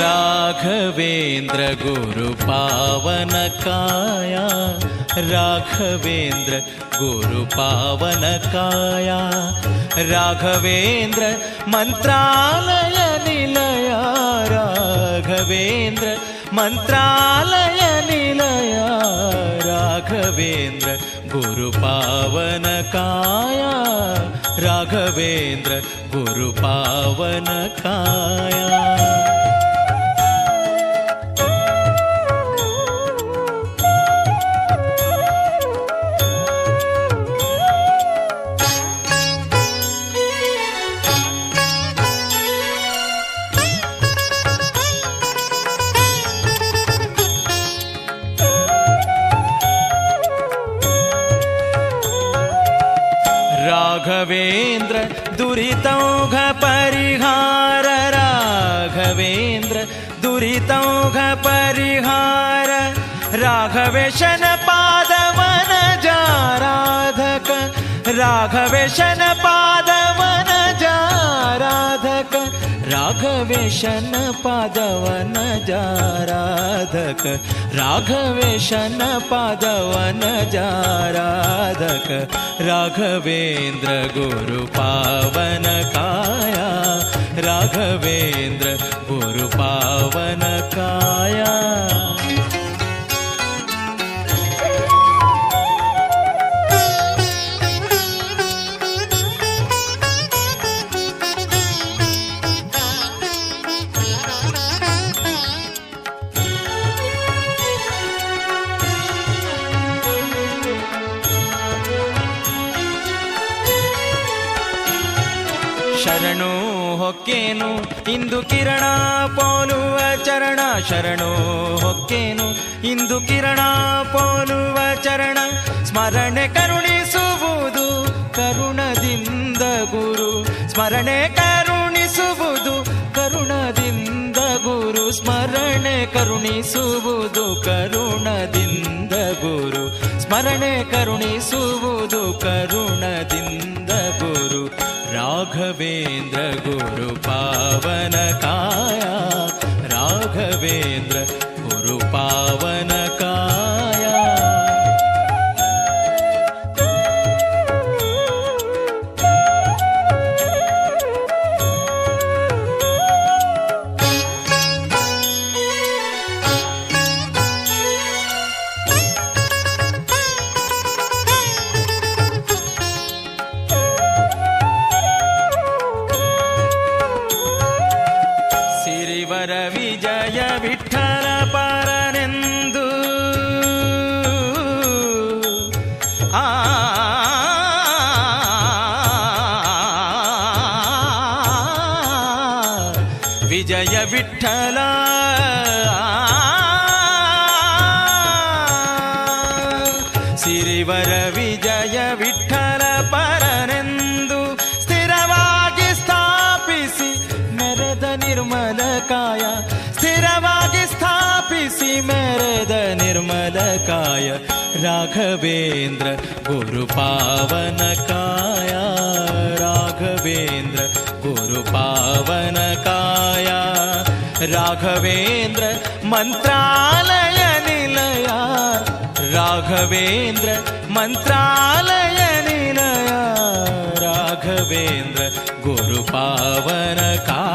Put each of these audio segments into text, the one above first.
राघवेन्द्र गुरुपावनकाया राघवेन्द्र गुरुपावनकाया राघवेन्द्र मन्त्रालय निलया। राघवेन्द्र मन्त्रालय निलया। राघवेन्द्र गुरुपावनकाया राघवेन्द्र गुरुपावनकाया राघवेन्द्र दुरितौघ परिहार राघवेन्द्र दुरितौघ परिहार राघवेशन पादवन जाराधक राघवेशन पादवन जाराधक राघवेशन पादवन जाराधक राघवेशन पादवन जाराधक राघवेन्द्र गुरुपावनकाया राघवेन्द्र गुरुपावनकाया ಶರಣು, ಹೊಕ್ಕೇನು? ಇಂದು ಕಿರಣ ಪೋಲುವ ಚರಣ ಶರಣು, ಹೊಕ್ಕೇನು? ಇಂದು ಕಿರಣ ಪೋಲುವ ಚರಣ, ಸ್ಮರಣೆ ಕರುಣಿಸುವುದು, ಕರುಣದಿಂದ ಗುರು. ಸ್ಮರಣೆ ಕರುಣಿಸುವುದು, ಕರುಣದಿಂದ ಗುರು. ಸ್ಮರಣೆ ಕರುಣಿಸುವುದು, ಕರುಣದಿಂದ ಗುರು. ಸ್ಮರಣೆ ಕರುಣಿಸುವುದು, ಕರುಣದಿಂದ ಗುರು. राघवेन्द्र गुरुपावनकाया। राघवेन्द्र ವಿಠಲ ಪರನೆಂದು ಆ ವಿಜಯ ವಿಠಲ निर्मल काया स्थिरवागी स्थापिसी मेरद निर्मल काय राघवेन्द्र गुरुपावन काया राघवेन्द्र गुरुपावन काया राघवेन्द्र मन्त्रालय निलया। राघवेन्द्र मन्त्रालय निलया। राघवेन्द्र गुरुपावन का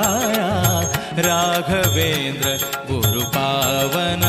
राघवेन्द्र गुरुपावन